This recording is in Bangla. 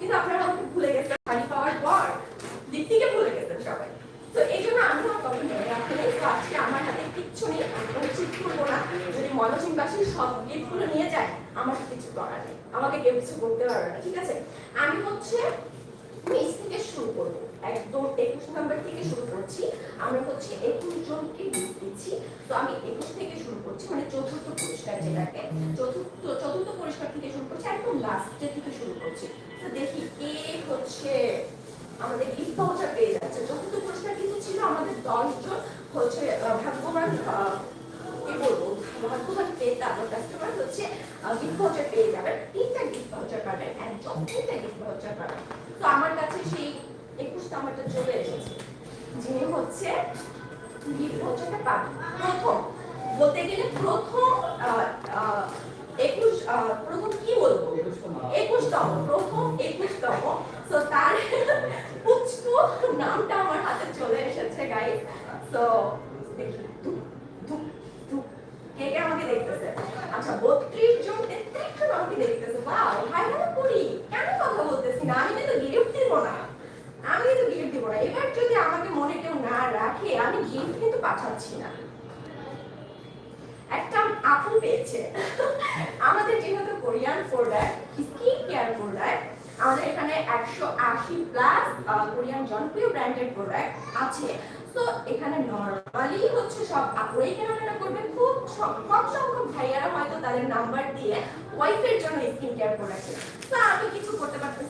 কিন্তু আপনারা আমাকে ভুলে গেছেন, শাড়ি পাওয়ার পর দীপ্তিকে ভুলে গেছেন সবাই। তো এই জন্য আমি আমার নেই তো আজকে আমার হাতে কিচ্ছু নেই, আমি ঠিক করব না। যদি ময়মনসিংহবাসীর সব গিফটগুলো নিয়ে যায়, আমার কিছু করার নেই। আমাকে কেউ কিছু করতে পারবে না, ঠিক আছে? আমি হচ্ছে নিচ থেকে শুরু করব, একদম একুশ নাম্বার থেকে শুরু করছি। আমরা হচ্ছে একুশ জনকে গিফট দিচ্ছি। তো আমি একুশ থেকে শুরু করছি মানে চতুর্থ পুরস্কার যেটাকে, চতুর্থ চতুর্থ পুরস্কার থেকে শুরু করছি, একদম লাস্টের থেকে শুরু করছি। তো দেখি কে হচ্ছে আমাদের গিফট পেয়ে যাচ্ছে। চতুর্থ পুরস্কার কিন্তু ছিল, আমাদের দশ জন হচ্ছে ভাগ্যবান কি বলব, ভাগ্যবান পেতা আমার কাস্টমার হচ্ছে গিফট পেয়ে যাবেন। তিনটা গিফট পাবেন একদম তিনটা গিফট পাবেন। তো আমার কাছে সেই একুশ নাম্বারটা চলে এসেছে। যিনি হচ্ছে গিফট ভাউচারটা পাবেন। প্রথম, বলতে গেলে প্রথম একুশ প্রথম কি বলব? একুশতম, প্রথম একুশতম। তো তার পুচকু নামটা আমার হাতে চলে এসেছে গাইস তো। কে কে আমাকে দেখতেছে? আচ্ছা বত্রিশ জন তেত্রিশ জন আমাকে দেখতেছে। বাহ ভাই ভালো করি কেন কথা বলতেছি না? আমি কিন্তু গিফট দিব না। আমি কিন্তু গিফট দিব না। এবার যদি আমাকে মনে কেউ না রাখে, আমি গিফট কিন্তু পাঠাচ্ছি না। একটা আপু পেয়েছে আমাদের যেহেতু Korean product skin care product আমাদের এখানে একশো আশি প্লাস কোরিয়ান জনপ্রিয় ব্র্যান্ডেড প্রোডাক্ট আছে। তো এখানে নর্মালি হচ্ছে সব আপুরাই কেনাকাটা করবে খুব কম সংখ্যক ভাইয়ারা হয়তো তাদের নাম্বার দিয়ে ওয়াইফের জন্য স্কিন কেয়ার প্রোডাক্ট তো আমি কিছু করতে পারতেছি